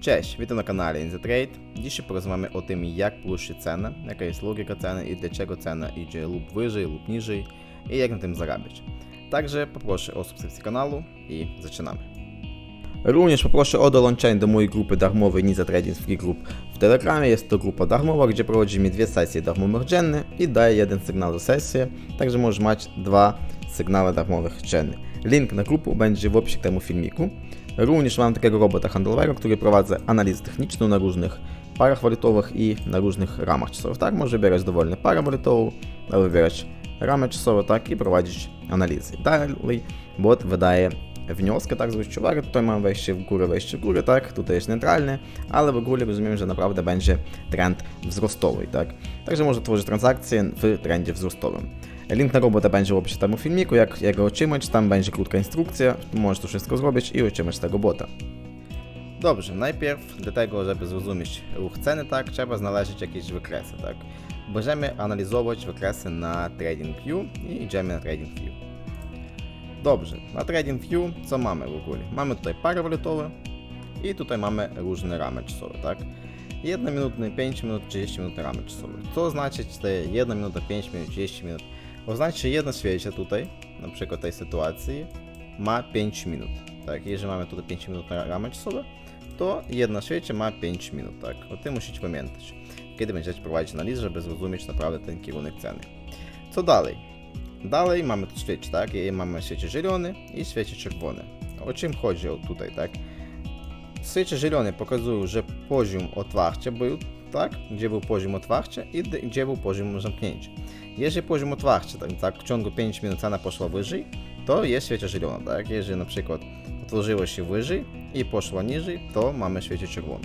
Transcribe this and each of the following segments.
Cześć, witam na kanale InTheTrade. Dzisiaj porozmawiamy o tym, jak poruszyć cenę, jaka jest logika ceny i dlaczego cena idzie lub wyżej lub niżej i jak na tym zarabiać. Także poproszę o subskrypcję kanału i zaczynamy. Również poproszę o dołączenie do mojej grupy darmowej Ninja Trading Free Group w Telegramie. Jest to grupa darmowa, gdzie prowadzimy dwie sesje darmowych dziennie i daję jeden sygnał do sesji, także możesz mieć dwa sygnały darmowych dziennie. Link na grupę będzie w opisie k temu filmiku. Również mam takiego robota handlowego, który prowadzi analizę techniczną na różnych parach walutowych i na różnych ramach czasowych. Tak, może wybierać dowolnie parę walutową, wybierać ramę czasową, tak, i prowadzić analizę. Dalej bot wydaje wnioski, tak, zwróćcie uwagę, tutaj mam wejście w górę, wejście w górę, tak, tutaj jest neutralny, ale w ogóle rozumiem, że naprawdę będzie trend wzrostowy, tak. Także można tworzyć transakcje w trendzie wzrostowym. Link na robotę będzie w opisie temu filmiku, jak, go otrzymać, tam będzie krótka instrukcja, możesz to wszystko zrobić i otrzymać tego bota. Dobrze, najpierw do tego, żeby zrozumieć ruch ceny, tak, trzeba znaleźć jakieś wykresy, tak. Będziemy analizować wykresy na TradingView i idziemy na TradingView. Dobrze, na TradingView co mamy w ogóle? Mamy tutaj pary walutowe i tutaj mamy różne ramy czasowe, tak? 1 minutny, 5 minut, 30 minut ramy czasowe. Co oznacza te 1 minuta, 5 minut, 30 minut? Oznacza, że jedno świecie tutaj, na przykład tej sytuacji, ma 5 minut. Tak, jeżeli mamy tutaj 5 minut na ramy czasowe, to jedno świecie ma 5 minut, tak? O tym musicie pamiętać, kiedy będziecie prowadzić analizę, żeby zrozumieć naprawdę ten kierunek ceny. Co dalej? Dalej mamy tu świecie, tak? I mamy świecie zielony i świecie czerwony. O czym chodzi tutaj, tak? Świecie zielone pokazują, że poziom otwarcia był, tak? Gdzie był poziom otwarcia i gdzie był poziom zamknięcia. Jeżeli poziom otwarcia, tak, tak w ciągu 5 minut cena poszła wyżej, to jest świecie zielona, tak? Jeżeli na przykład otworzyło się wyżej i poszła niżej, to mamy świecie czerwone.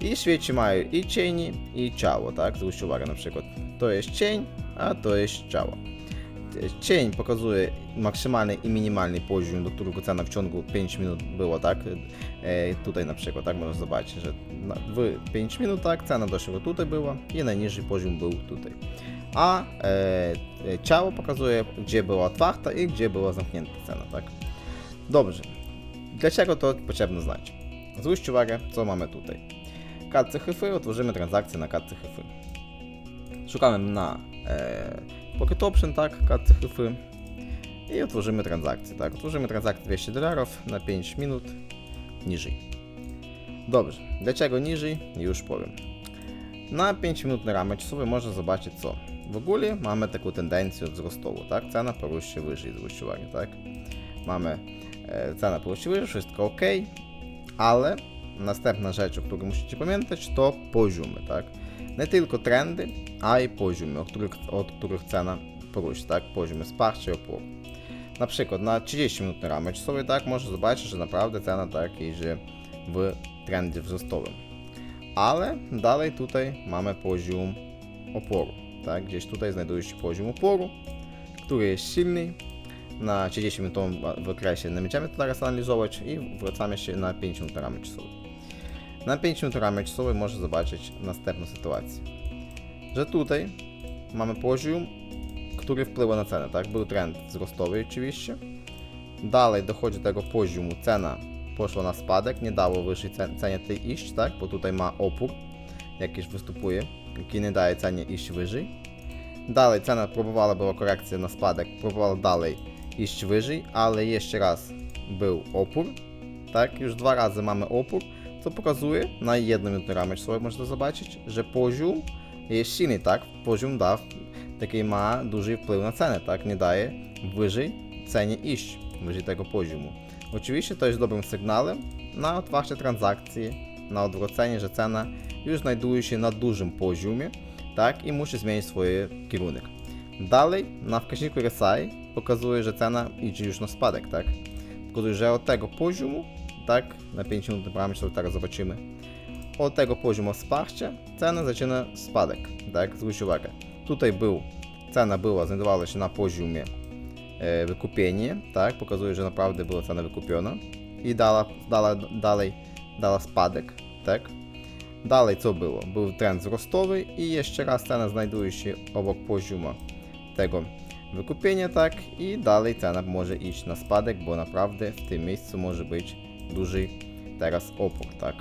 I świeci mają i cienie, i ciało, tak? Zwróćcie uwagę na przykład, to jest cień, a to jest ciało. Cień pokazuje maksymalny i minimalny poziom, do którego cena w ciągu 5 minut była, tak? E, tutaj na przykład, tak można zobaczyć, że w 5 minut, tak, cena doszła tutaj była i najniższy poziom był tutaj. A e, e, ciało pokazuje, gdzie była otwarta i gdzie była zamknięta cena, tak? Dobrze. Dlaczego to potrzebno znać? Zwróćcie uwagę, co mamy tutaj. Kartce HIFY, otworzymy transakcję na kartce HIFY. Szukamy na Pocket Option, tak, kartce HIFY i otworzymy transakcję, tak, otworzymy transakcję 200 dolarów na 5 minut niżej. Dobrze, dlaczego niżej? Już powiem. Na 5 minut na ramę czasowej można zobaczyć co. W ogóle mamy taką tendencję wzrostową, tak, cena porusza się wyżej, zwróćcie uwagę, tak. Mamy e, cena porusza się wyżej, wszystko ok, ale następna rzecz, o której musicie pamiętać, to poziomy, tak. Nie tylko trendy, a i poziomy, od których, cena poruszy, tak? Poziomy wsparcia i oporu. Na przykład na 30 minut na ramę czasowej, tak, można zobaczyć, że naprawdę cena tak idzie w trendzie wzrostowym. Ale dalej tutaj mamy poziom oporu, tak? Gdzieś tutaj znajduje się poziom oporu, który jest silny. Na 30 minutowym wykresie nie będziemy to teraz analizować i wracamy się na 5 minut na ramę czasowej. Na 5 minut ramy czasowej zobaczyć następną sytuację. Że tutaj mamy poziom, który wpływa na cenę, tak? Był trend wzrostowy oczywiście. Dalej dochodzi do tego poziomu, cena poszła na spadek, nie dało wyższej cen- cenie tej iść, tak? Bo tutaj ma opór, jakiś występuje, jaki nie daje cenie iść wyżej. Dalej cena próbowała, była korekcja na spadek, próbowała dalej iść wyżej, ale jeszcze raz był opór, tak? Już dwa razy mamy opór, co pokazuje na jedną minutę ramę czasowej można zobaczyć, że poziom jest silny, tak? Poziom da taki ma duży wpływ na cenę, tak? Nie daje wyżej cenie iść, wyżej tego poziomu. Oczywiście to jest dobrym sygnałem na otwarcie transakcji, na odwrócenie, że cena już znajduje się na dużym poziomie, tak? I musi zmienić swój kierunek. Dalej na wskaźniku RSI pokazuje, że cena idzie już na spadek, tak? Pokazuje, od tego poziomu tak, na 5 minut bramy, to teraz zobaczymy. Od tego poziomu wsparcia cena zaczyna spadek, tak, zwróć uwagę. Tutaj był, cena była, znajdowała się na poziomie e, wykupienia, tak, pokazuje, że naprawdę była cena wykupiona i dała, dała, dalej dała spadek, tak. Dalej co było? Był trend wzrostowy i jeszcze raz cena znajduje się obok poziomu tego wykupienia, tak, i dalej cena może iść na spadek, bo naprawdę w tym miejscu może być duży teraz opór, tak.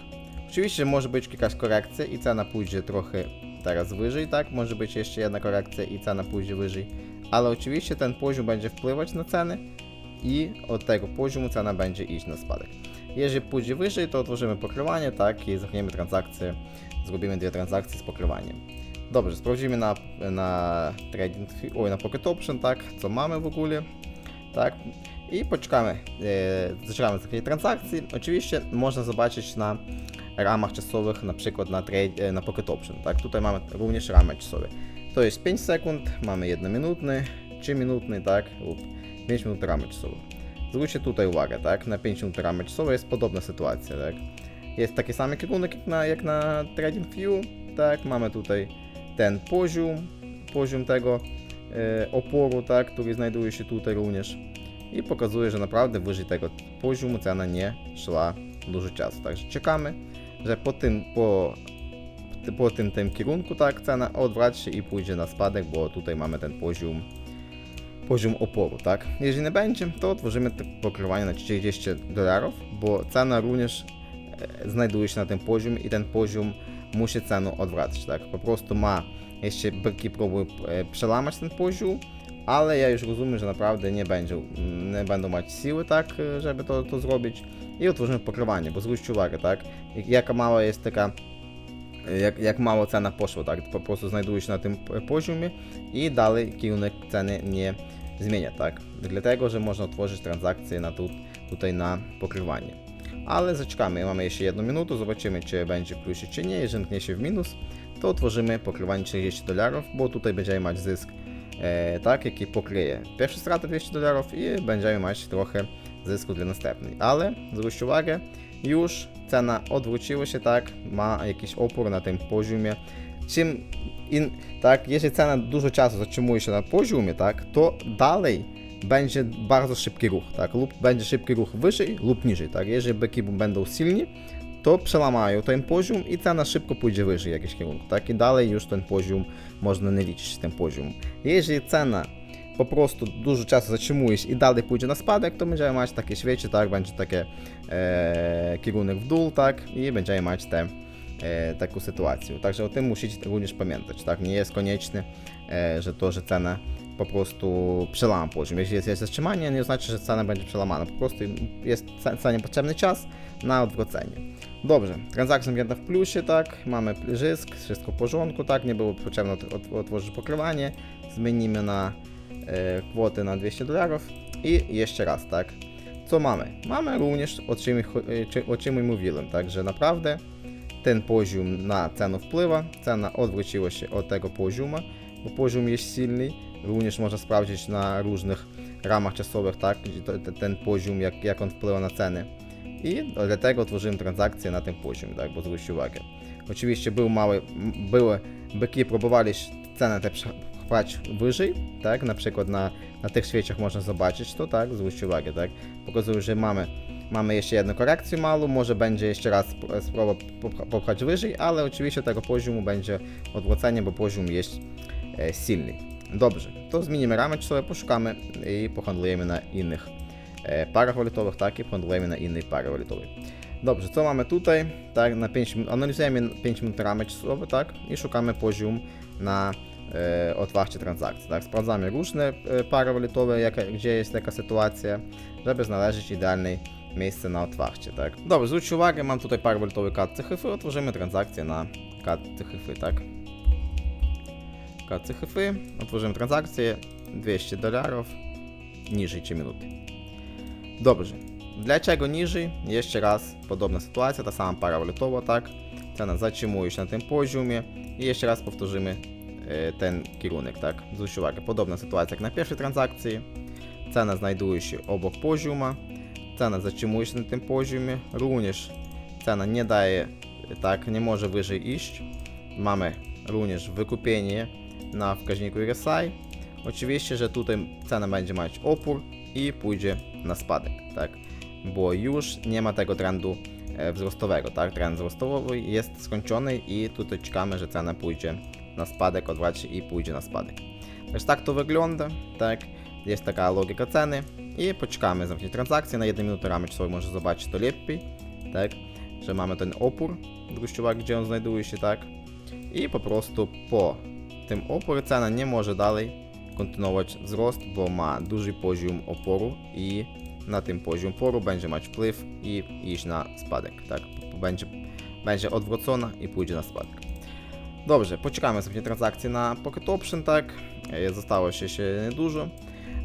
Oczywiście może być jakaś korekcja i cena pójdzie trochę teraz wyżej, tak? Może być jeszcze jedna korekcja i cena pójdzie wyżej. Ale oczywiście ten poziom będzie wpływać na ceny i od tego poziomu cena będzie iść na spadek. Jeżeli pójdzie wyżej, to otworzymy pokrywanie, tak? I zamkniemy transakcję, zrobimy dwie transakcje z pokrywaniem. Dobrze, sprawdzimy na, na trading, oj, na pocket option, tak? Co mamy w ogóle, tak? I poczekamy, e, zaczynamy takiej transakcji. Oczywiście można zobaczyć na ramach czasowych, na przykład na, trade, e, na Pocket Option. Tak? Tutaj mamy również ramy czasowe. To jest 5 sekund, mamy 1 minutny, 3 minutny, tak? lub 5 minut ramy czasowe. Zwróćcie tutaj uwagę, tak? Na 5 minut ramy czasowe jest podobna sytuacja, tak? Jest taki sam kierunek jak na, jak na TradingView, tak? Mamy tutaj ten poziom, poziom tego e, oporu, tak? Który znajduje się tutaj również i pokazuje, że naprawdę wyżej tego poziomu cena nie szła dużo czasu. Także czekamy, że po tym, po, po tym, tym kierunku tak cena odwraci się i pójdzie na spadek, bo tutaj mamy ten poziom poziom oporu, tak? Jeżeli nie będzie, to otworzymy to pokrywanie na 40 dolarów, bo cena również e, znajduje się na tym poziomie i ten poziom musi cenę odwracać, tak? Po prostu ma jeszcze byki próbują e, przełamać ten poziom, ale ja już rozumiem, że naprawdę nie, będzie, nie będą mieć siły, tak, żeby to, to zrobić. I otworzymy pokrywanie, bo zwróćcie uwagę, tak, jaka mała jest taka jak, jak mało cena poszła, tak, po prostu znajduje się na tym poziomie i dalej kierunek ceny nie zmienia, tak, dlatego, że można otworzyć transakcję na tu, tutaj na pokrywanie. Ale zaczekamy, mamy jeszcze jedną minutę, zobaczymy czy będzie w plusie czy nie, jeżeli mknie się w minus, to otworzymy pokrywanie 40 dolarów, bo tutaj będziemy mieć zysk e, tak, jaki pokryje pierwsze straty 200 dolarów i będziemy mieć trochę zysku dla następnej. Ale zwróćcie uwagę, już cena odwróciła się, tak, ma jakiś opór na tym poziomie. Czym in, tak, jeżeli cena dużo czasu zatrzymuje się na poziomie, tak, to dalej będzie bardzo szybki ruch, tak, lub będzie szybki ruch wyżej lub niżej, tak, jeżeli byki będą silni, to przelamają ten poziom i cena szybko pójdzie wyżej jakiś kierunku, tak, i dalej już ten poziom można nie liczyć, ten poziom. Jeżeli cena po prostu dużo czasu zatrzymuje się i dalej pójdzie na spadek, to będziemy mieć takie świecie, tak, będzie takie e, kierunek w dół, tak, i będziemy mieć te, e, taką sytuację. Także o tym musicie również pamiętać, tak, nie jest konieczne, e, że to, że cena po prostu przelama poziom. Jeśli jest, jest zatrzymanie, nie oznacza, że cena będzie przełamana, po prostu jest cenie potrzebny czas na odwrócenie. Dobrze, transakcja zamknięta w plusie, tak, mamy zysk, wszystko w porządku, tak, nie było potrzebne od, otworzyć pokrywanie, zmienimy na e, kwotę na 200 dolarów i jeszcze raz, tak, co mamy? Mamy również, o czym, o czym mówiłem, tak, że naprawdę ten poziom na cenę wpływa, cena odwróciła się od tego poziomu, bo poziom jest silny, również można sprawdzić na różnych ramach czasowych, tak, ten poziom, jak, jak on wpływa na ceny. I dlatego otworzyłem transakcję na tym poziomie, tak, bo zwróćcie uwagę. Oczywiście był mały, były, byki próbowali cenę te pchać wyżej, tak, na przykład na, na tych świeciach można zobaczyć to, tak, zwróćcie uwagę, tak, pokazuje, że mamy, mamy jeszcze jedną korekcję małą, może będzie jeszcze raz spróba popchać wyżej, ale oczywiście tego poziomu będzie odwrócenie, bo poziom jest e, silny. Dobrze, to zmienimy ramę czasowe, poszukamy i pohandlujemy na innych e, parach walutowych, tak, i handlujemy na innej parze walutowej. Dobrze, co mamy tutaj? Tak, na 5 minut, analizujemy 5 minut ramy czasowe, tak, i szukamy poziom na e, otwarcie transakcji, tak, sprawdzamy różne e, pary walutowe, jaka, gdzie jest taka sytuacja, żeby znaleźć idealne miejsce na otwarcie, tak. Dobrze, zwróćcie uwagę, mam tutaj parę walutowy KCHF, otworzymy transakcję na KCHF, tak. KCHF, otworzymy transakcję, 200 dolarów, niżej 3 minuty. Dobrze. Dlaczego niżej? Jeszcze raz, podobna sytuacja, ta sama para walutowa, tak? Cena zatrzymuje się na tym poziomie i jeszcze raz powtórzymy e, ten kierunek, tak? Zwróćcie uwagę, podobna sytuacja jak na pierwszej transakcji. Cena znajduje się obok poziomu, cena zatrzymuje się na tym poziomie, również cena nie daje, tak, nie może wyżej iść. Mamy również wykupienie na wskaźniku RSI. Oczywiście, że tutaj cena będzie mieć opór i pójdzie na spadek, tak? Bo już nie ma tego trendu e, wzrostowego, tak? Trend wzrostowy jest skończony i tutaj czekamy, że cena pójdzie na spadek, odwraci i pójdzie na spadek. Więc tak to wygląda, tak? Jest taka logika ceny i poczekamy zamknięcie transakcji na 1 minutę ramy czasowej może zobaczyć to lepiej, tak? że mamy ten opór druściowa, gdzie on znajduje się, tak? I po prostu po tym oporze cena nie może dalej kontynuować wzrost, bo ma duży poziom oporu i na tym poziom oporu będzie mieć wpływ i iść na spadek, tak? Będzie, będzie odwrócona i pójdzie na spadek. Dobrze, poczekamy sobie transakcję na Pocket Option, tak? Zostało się, się niedużo,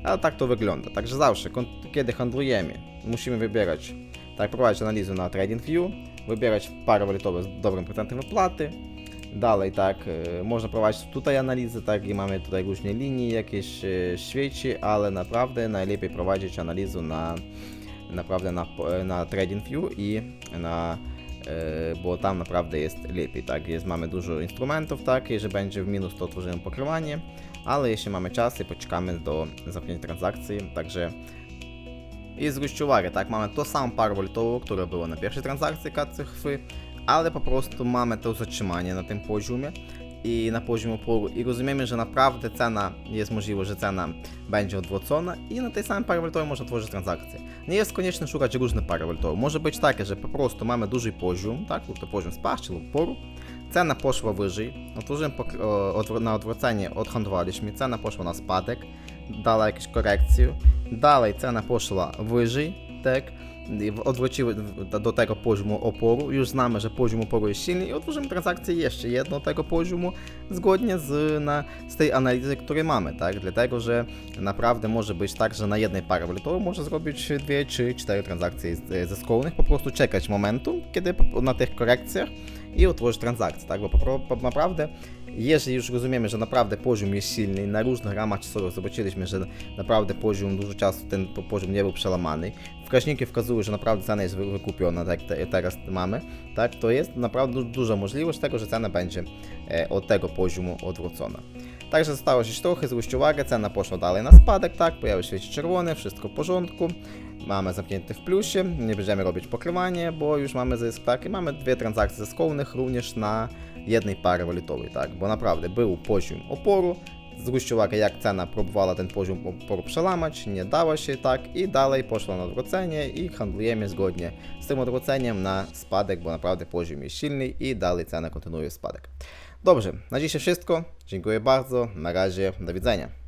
ale tak to wygląda. Także zawsze, kiedy handlujemy, musimy wybierać, tak, prowadzić analizę na TradingView, wybierać pary walutowe z dobrym procentem wypłaty. Dalej, tak, e, można prowadzić tutaj analizę, tak, i mamy tutaj różne linie jakieś e, świeci, ale naprawdę najlepiej prowadzić analizę na, naprawdę na, na TradingView i na e, bo tam naprawdę jest lepiej, tak, jest, mamy dużo instrumentów, tak, jeżeli będzie w minus, to otworzymy pokrywanie, ale jeśli mamy czas i poczekamy do zamknięcia transakcji, także i zwróćcie uwagę, tak, mamy to samą parę walutową, która była na pierwszej transakcji KCHF, ale po prostu mamy to zatrzymanie na tym poziomie i na poziomie oporu i rozumiemy, że naprawdę cena, jest możliwe, że cena będzie odwrócona i na tej samej parze można tworzyć transakcje. Nie jest konieczne szukać różnych par. Może być takie, że po prostu mamy duży poziom, tak, lub to poziom spadku lub oporu, cena poszła wyżej, otworzyłem na odwrócenie, odhandlowaliśmy, cena poszła na spadek, dała jakąś korekcję, dalej cena poszła wyżej, tak, odwróciły do- tego poziomu oporu, już znamy, że poziom oporu jest silny i otworzymy transakcję jeszcze jedną tego poziomu, zgodnie z, na, z tej analizy, której mamy, tak, dlatego, że naprawdę może być tak, że na jednej parze walutowej może zrobić dwie, trzy, cztery transakcje z- zeskolnych, po prostu czekać momentu, kiedy na tych korekcjach i otworzyć transakcję, tak, bo po, po, naprawdę, jeżeli już rozumiemy, że naprawdę poziom jest silny, na różnych ramach czasowych zobaczyliśmy, że naprawdę poziom dużo czasu ten po- poziom nie był przełamany, wskaźniki wskazują, że naprawdę cena jest wy- wykupiona, tak? Jak te, teraz mamy, tak, to jest naprawdę du- duża możliwość tego, że cena będzie e, od tego poziomu odwrócona. Także zostało się trochę, zwróćcie uwagę, cena poszła dalej na spadek, tak, pojawił się czerwony, wszystko w porządku, mamy zamknięte w plusie, nie będziemy robić pokrywanie, bo już mamy zysk, tak, i mamy dwie transakcje zyskownych również na jednej parze walutowej, tak, bo naprawdę był poziom oporu, zwróćcie uwagę jak cena próbowała ten poziom oporu przełamać, nie dała się, tak, i dalej poszła na odwrócenie i handlujemy zgodnie z tym odwróceniem na spadek, bo naprawdę poziom jest silny i dalej cena kontynuuje spadek. Dobrze, na dzisiaj wszystko, dziękuję bardzo, na razie, do widzenia.